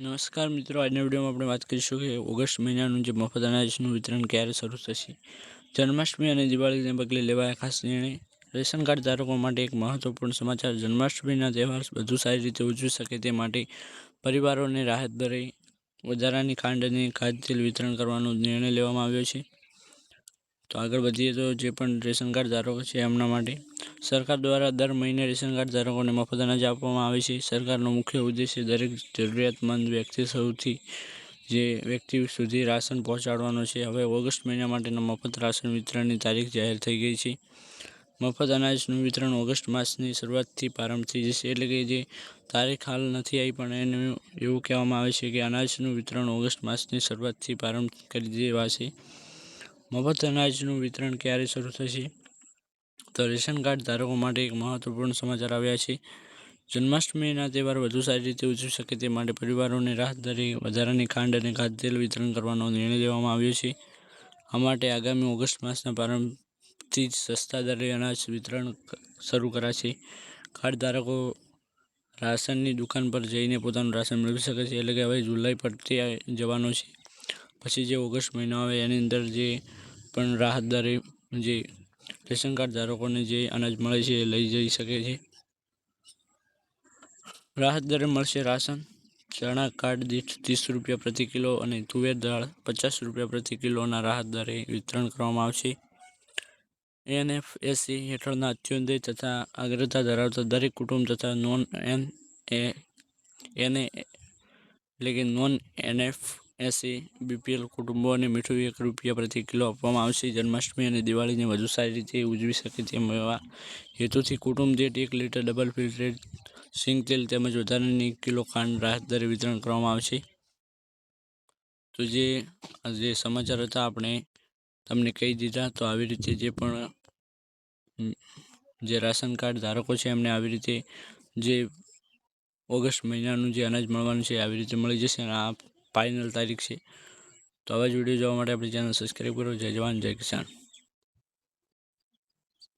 નમસ્કાર મિત્રો, આજના વિડીયોમાં આપણે વાત કરીશું કે ઓગસ્ટ મહિનાનું જે મફત અનાજનું વિતરણ ક્યારે શરૂ થશે? જન્માષ્ટમી અને દિવાળીને પગલે લેવાયા ખાસ નિર્ણય. રેશન કાર્ડ ધારકો માટે એક મહત્વપૂર્ણ સમાચાર, જન્માષ્ટમીના તહેવાર વધુ સારી રીતે ઉજવી શકે તે માટે પરિવારોને રાહત દરે વધારાની ખાંડ અને ખાદ્યતેલ વિતરણ કરવાનો નિર્ણય લેવામાં આવ્યો છે. તો આગળ વધીએ તો જે પણ રેશન કાર્ડ ધારકો છે એમના માટે સરકાર દ્વારા દર મહિને રેશન કાર્ડ ધારકોને મફત અનાજ આપવામાં આવે છે. સરકારનો મુખ્ય ઉદ્દેશ્ય દરેક જરૂરિયાતમંદ વ્યક્તિ સૌથી જે વ્યક્તિ સુધી રાશન પહોંચાડવાનો છે. હવે ઓગસ્ટ મહિના માટેના મફત રાશન વિતરણની તારીખ જાહેર થઈ ગઈ છે. મફત અનાજનું વિતરણ ઓગસ્ટ માસની શરૂઆતથી પ્રારંભ થઈ જશે. એટલે કે જે તારીખ હાલ નથી આવી, પણ એનું એવું કહેવામાં આવે છે કે અનાજનું વિતરણ ઓગસ્ટ માસની શરૂઆતથી પ્રારંભ કરી દેવાશે. મફત અનાજનું વિતરણ ક્યારે શરૂ થશે? તો રેશન કાર્ડ ધારકો માટે એક મહત્વપૂર્ણ સમાચાર આવ્યા છે. જન્માષ્ટમીના તહેવાર વધુ સારી રીતે ઉજવી શકે તે માટે પરિવારોને રાહત દરે વધારાની ખાંડ અને ખાદ્યતેલ વિતરણ કરવાનો નિર્ણય લેવામાં આવ્યો છે. આ માટે આગામી ઓગસ્ટ માસના પ્રારંભથી જ સસ્તા દરે અનાજ વિતરણ શરૂ કરાશે. કાર્ડ ધારકો રાશનની દુકાન પર જઈને પોતાનું રાશન મેળવી શકે છે, એટલે કે હવે જુલાઈ પરથી જવાનો છે. પછી જે ઓગસ્ટ મહિનો આવે એની અંદર જે પણ રાહત દરે જે રેશન કાર્ડ ધારકોને જે અનાજ મળે છે એ લઈ જઈ શકે છે. રાહત દરે મળશે રાશન, ચણા કાર્ડ દીઠ ત્રીસ રૂપિયા પ્રતિ કિલો અને તુવેર દાળ પચાસ રૂપિયા પ્રતિ કિલોના રાહત દરે વિતરણ કરવામાં આવશે. એનએફએસી હેઠળના અત્યોદય તથા અગ્રતા ધરાવતા દરેક કુટુંબ તથા નોન એન એ, એને એટલે કે નોન એનએફ એસી બીપીએલ કુટુંબોને મીઠું એક રૂપિયા પ્રતિ કિલો આપવામાં આવશે. જન્માષ્ટમી અને દિવાળીને વધુ સારી રીતે ઉજવી શકે તેમ એવા હેતુથી કુટુંબ દીઠ એક લીટર ડબલ ફિલ્ટરેડ સિંગ તેલ તેમજ વધારાની કિલો ખાંડ રાહત દરે વિતરણ કરવામાં આવશે. તો જે જે સમાચાર હતા, આપણે તમને કહી દીધા. તો આવી રીતે જે પણ, જે રાશન કાર્ડ ધારકો છે, એમને આવી રીતે જે ઓગસ્ટ મહિનાનું જે અનાજ મળવાનું છે, આવી રીતે મળી જશે અને આ ફાઇનલ તારીખ છે. તો આવા જ વીડિયો જોવા માટે આપણી ચેનલ સબસ્ક્રાઈબ કરો. જય જવાન, જય કિસાન.